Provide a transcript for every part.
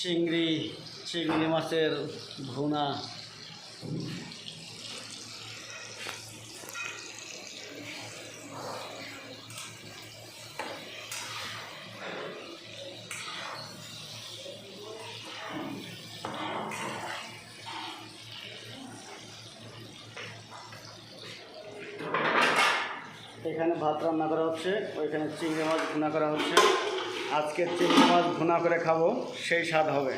চিংড়ি চিংড়ি মাছের ভুনা। এখানে ভাত রান্না করা হচ্ছে, ওইখানে চিংড়ি মাছ ভুনা করা হচ্ছে। আজকে চিংড়ি মাছ ভুনা করে খাব সেই স্বাদ হবে।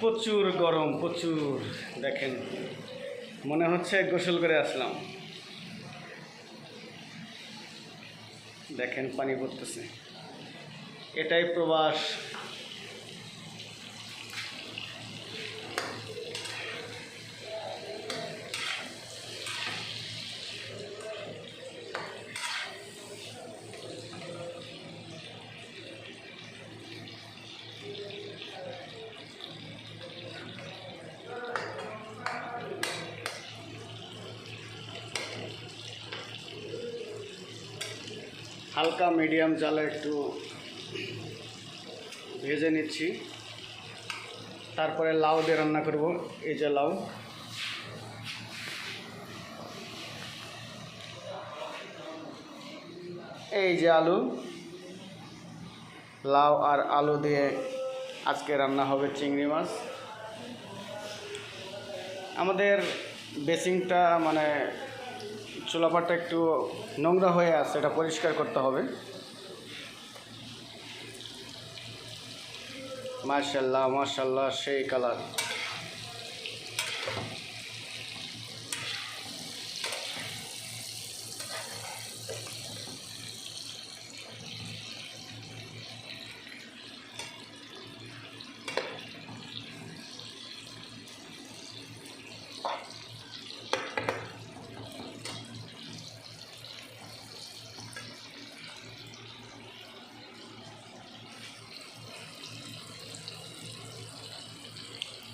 প্রচুর গরম প্রচুর। দেখেন মনে হচ্ছে গোসল করে আসলাম। দেখেন পানি পড়তেছে। এটাই প্রবাস। হালকা মিডিয়াম জালে একটু ভেজে নিচ্ছি। তারপরে লাউ দিয়ে রান্না করব, এই যে লাউ। এই যে আলু। লাউ আর আলু দিয়ে আজকে রান্না হবে চিংড়ি মাছ। আমাদের বেসিংটা মানে চুলাপাটা একটু নোংরা হয়ে আছে এটা পরিষ্কার করতে হবে। মার্শাল্লাহ মার্শাল্লাহ সেই কালার